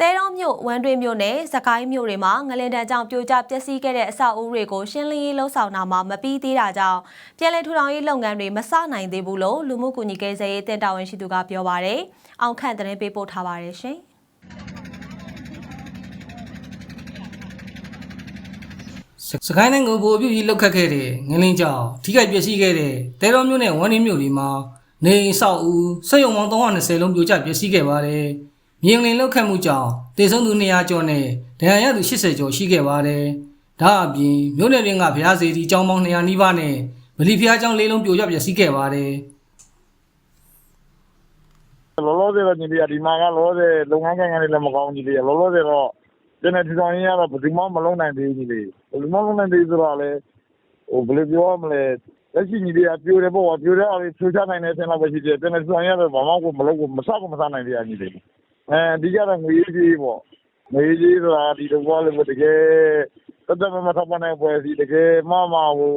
တဲတုံးမြို့ဝမ်းတွင်းမြို့နယ်စကိုင်းမြို့တွေမှာငလင်တန်းကြောင့်ပြိုကျပျက်စီးခဲ့တဲ့အဆောက်အဦတွေကိုရှင်းလင်းရေးလှုပ်ဆောင်တာမှာမပြီးသေးတာကြောင့်ပြည်내ထူထောင်ရေးလုပ်ငန်းတွေမစနိုင်သေးဘူးလို့လူမှုကူညီကိစ္စရေးတင်တာဝန်ရှိသူကပြောပါရယ်။အောင်ခန့်သတင်းပေးပို့ထားပါရယ်ရှင်။စစကိုင်းတိုင်းကိုပိုပြုပြီးလောက်ခတ်ခဲ့တဲ့ငလင်းကြောင်ထိခိုက်ပျက်စီးခဲ့တဲ့တဲတော်မြို့နယ်ဝမ်းနေမြို့တွေမှာနေအိမ်ဆောက်ဦးစက်ရုံပေါင်း320လုံးပြိုကျပျက်စီးခဲ့ပါတယ်။ မြေငလင်လောက်ခတ်မှုကြောင့်တေဆုံးသူ200ကျော်နဲ့ဒဏ်ရာရသူ80ကျော်ရှိခဲ့ပါတယ်။ဒါအပြင်မြို့နယ်တွင်းကဘုရားစေတီကျောင်းပေါင်း200နီးပါးနဲ့ဗလီဘုရားကျောင်း၄လုံးပြိုကျပျက်စီးခဲ့ပါတယ်။လောလောဆယ်တော့ညီလေးကဒီမှာကလောလောဆယ်လုပ်ငန်းကိုင်ငန်းတွေလည်းမကောင်းညီလေးကလောလောဆယ်တော့ကျွန်တော်ဒီဆောင်ရင်းကတော့ဘယ်သူမှမလုပ်နိုင်သေးဘူးညီလေးဘယ်သူမှမလုပ်နိုင်သေးဆိုတော့လေဟိုဘယ်လိုပြောရမလဲလက်ရှိညီလေးကပြိုတယ်ပေါ့ပြိုတဲ့အားဖြင့်ဖြိုချနိုင်တဲ့အဆင့်လောက်ပဲရှိသေးတယ်ကျွန်တော်ဒီဆောင်ရင်းကတော့ဘာမှကိုမလုပ်ကိုမစကိုမစနိုင်သေးဘူးညီလေး အဲအဓိကတော့ငွေရေးကြီးပေါ့ငွေရေးကြီးဆိုတာဒီတော့ဘောလည်းတကယ်တသက်မမထောက်ပံ့နိုင်ပွဲစီတကယ်မမဟို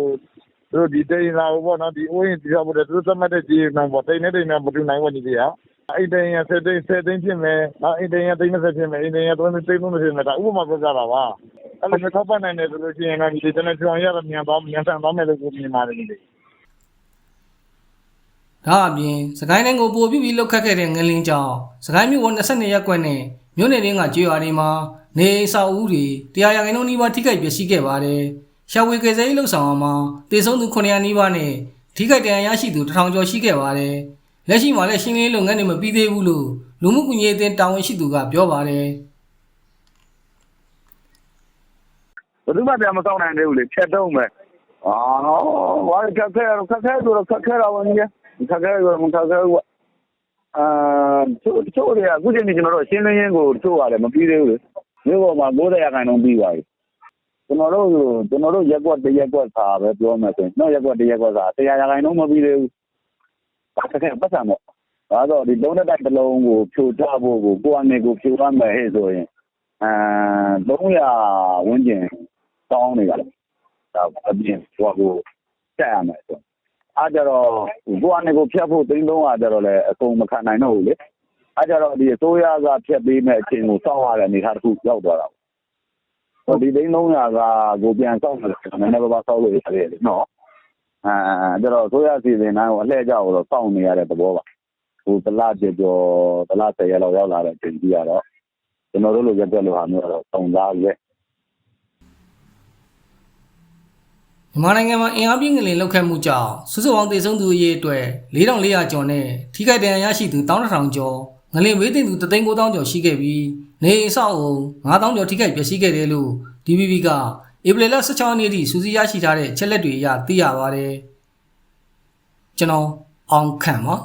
သူတို့ဒီတိန်လာဘောနော်ဒီအိုးရင်ဒီတော့ဘယ်သူသတ်မှတ်တဲ့ကြီးနိုင်ပေါ့တိန်နဲ့တိန်နဲ့မတူနိုင်ဘူးညီလေးကအိမ်တိုင်ရဆက်သိန်းဆက်သိန်းဖြစ်မယ်နောက်အိမ်တိုင်ရသိန်း30ဖြစ်မယ်အိမ်တိုင်ရ30သိန်း30ဖြစ်မယ်ဒါဥပမာပြောကြတာပါအဲ့လိုမျိုးထောက်ပံ့နိုင်တယ်ဆိုလို့ရှိရင်တော့ဒီကျွန်တော်ပြောင်းရတော့မြန်သွားမြန်ဆန်သွားမယ်လို့ကိုမြင်ပါတယ်ဒီလေ ဒါအပြင်စကိုင်းတိုင်းကိုပို့ပြီးလောက်ခတ်ခဲ့တဲ့ငလင်းကြောင့်စကိုင်းမြို့ဝန်22ရပ်ကွက်နဲ့မြို့နယ်ရင်းကကျေးရွာတွေမှာနေအိမ်ဆောက်ဦးတွေတရားရဂိုင်လုံးနီးပါးထိခိုက်ပျက်စီးခဲ့ပါတယ်။ရှာဝေကယ်ဆယ်ရေးလှုပ်ဆောင်အောင်မှာတေဆုံးသူ900နီးပါးနဲ့ထိခိုက်ဒဏ်ရာရရှိသူ1000ကျော်ရှိခဲ့ပါတယ်။လက်ရှိမှာလည်းရှင်းလင်းရေးလုပ်ငန်းတွေမပြီးသေးဘူးလို့လူမှုကွန်ရက်အသင်းတာဝန်ရှိသူကပြောပါတယ်။ဘယ်သူမှပြန်မဆောင်နိုင်သေးဘူးလေဖြတ်တော့မယ်အာဘာလဲခက်ခဲခက်ခဲဆိုတော့ခက်ခဲတာဝင်ကြီး ခက်ခဲဆိုတော့ခက်ခဲကွာအာချို့ချို့တွေကအခုချိန်ကြီးကျွန်တော်တို့ရှင်းလင်းရင်းကိုချို့ရတယ်မပြီးသေးဘူးလေမြို့ပေါ်မှာ90ရာခိုင်နှုန်းပြီးပါပြီကျွန်တော်တို့ကျွန်တော်တို့ရက်ကွက်တရက်ကွက်စာပဲပြောမယ်ဆိုရင်တော့ရက်ကွက်တရက်ကွက်စာ100ရာခိုင်နှုန်းမပြီးသေးဘူးဒါခက်ခဲပတ်စံပေါ့ဒါတော့ဒီလုံးတဲ့တိုက်တစ်လုံးကိုဖြိုချဖို့ကိုကိုအနေကိုဖြိုရမယ်ဟဲ့ဆိုရင်အာ300ဝန်းကျင်တောင်းနေကြတယ်ဒါအပြင်ဟိုကိုတက်ရမယ်ဆို အားကြတော့ကိုအနေကိုဖြတ်ဖို့သိန်း300ကျတော့လဲအကုန်မခံနိုင်တော့ဘူးလေအားကြတော့ဒီအစိုးရကဖြတ်ပေးမဲ့အချိန်ကိုစောင့်ရတဲ့အနေအထားတစ်ခုရောက်သွားတာဟိုဒီသိန်း300ကကိုပြန်စောင့်တယ်နည်းနည်းပါးပါးစောင့်လို့ရတယ်လေနော်အာကြတော့အစိုးရစီစဉ်တိုင်းကိုအလှည့်ကြောက်တော့စောင့်နေရတဲ့သဘောပါဟိုတလားကြော်ကြော်တလား10ရက်လောက်ရောက်လာတဲ့အချိန်ကြီးကတော့ကျွန်တော်တို့လိုရက်ွက်လိုဟာမျိုးတော့တုံသားရဲ့ မြန်မာနိုင်ငံမှာအင်အားပြင်းငလင်လောက်ခတ်မှုကြောင့်စုစုပေါင်းသေဆုံးသူအရေအတွက်4400ကျော်နဲ့ထိခိုက်ဒဏ်ရာရရှိသူ12000ကျော်ငလင်ဝေးတင်သူ39000ကျော်ရှိခဲ့ပြီးနေအိမ်အဆောက်အုံ9000ကျော်ထိခိုက်ပျက်စီးခဲ့တယ်လို့ DBB ကဧပြီလ16ရက်နေ့ထိစူးစီးရရှိထားတဲ့ချက်လက်တွေအရသိရပါတယ်ကျွန်တော်အောင်ခန့်ပါ